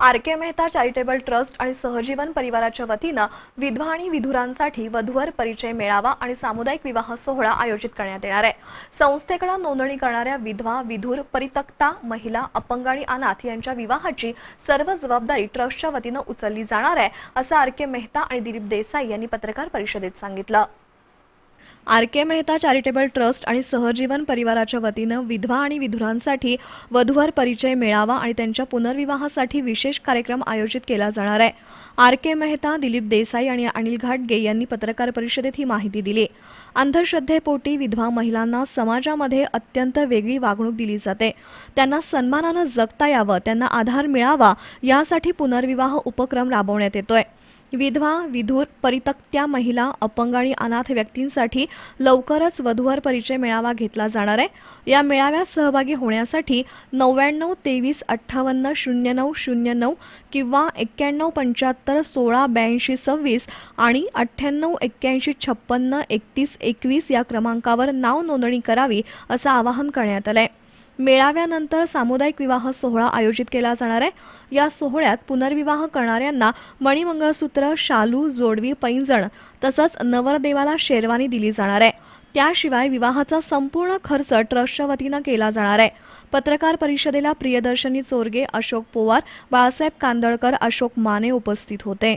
R K Mehta charitable trust आणि सहजीवन परिवाराच्या वतीनं विधवा आणि विधुरांसाठी वधूवर परिचय मेळावा आणि सामुदायिक विवाह सोहळा आयोजित करण्यात येणार आहे. संस्थेकडे नोंदणी करणाऱ्या विधवा विधूर परितक्ता महिला अपंग आणि अनाथ यांच्या विवाहाची सर्व जबाबदारी ट्रस्टच्या वतीनं उचलली जाणार आहे असं आर के मेहता आणि दिलीप देसाई यांनी पत्रकार परिषदेत सांगितलं. R K Mehta charitable trust आणि सहजीवन परिवाराच्या वतीनं विधवा आणि विधुरांसाठी वधूवर परिचय मेळावा आणि त्यांच्या पुनर्विवाहासाठी विशेष कार्यक्रम आयोजित केला जाणार आहे. आर के मेहता दिलीप देसाई आणि अनिल घाटगे यांनी पत्रकार परिषदेत ही माहिती दिली. अंधश्रद्धेपोटी विधवा महिलांना समाजामध्ये अत्यंत वेगळी वागणूक दिली जाते. त्यांना सन्मानानं जगता यावं त्यांना आधार मिळावा यासाठी पुनर्विवाह उपक्रम राबवण्यात येतोय. विधवा विधूर परितक्त्या महिला अपंग आणि अनाथ व्यक्तींसाठी लवकरच वधूवर परिचय मेळावा घेतला जाणार आहे. या मेळाव्यात सहभागी होण्यासाठी नव्याण्णव तेवीस अठ्ठावन्न शून्य नऊ शून्य नऊ किंवा एक्क्याण्णव पंच्याहत्तर सोळा ब्याऐंशी सव्वीस आणि अठ्ठ्याण्णव एक्क्याऐंशी छप्पन्न एकतीस एकवीस या क्रमांकावर नाव नोंदणी करावी असं आवाहन करण्यात आलं आहे मेळाव्यानंतर सामुदायिक विवाह सोहळा आयोजित केला जाणार आहे. या सोहळ्यात पुनर्विवाह करणाऱ्यांना मणिमंगळसूत्र शालू जोडवी पैंजण तसंच नवरदेवाला शेरवानी दिली जाणार आहे. त्याशिवाय विवाहाचा संपूर्ण खर्च ट्रस्टच्या वतीनं केला जाणार आहे. पत्रकार परिषदेला प्रियदर्शनी चोरगे अशोक पोवार बाळासाहेब कांदळकर अशोक माने उपस्थित होते.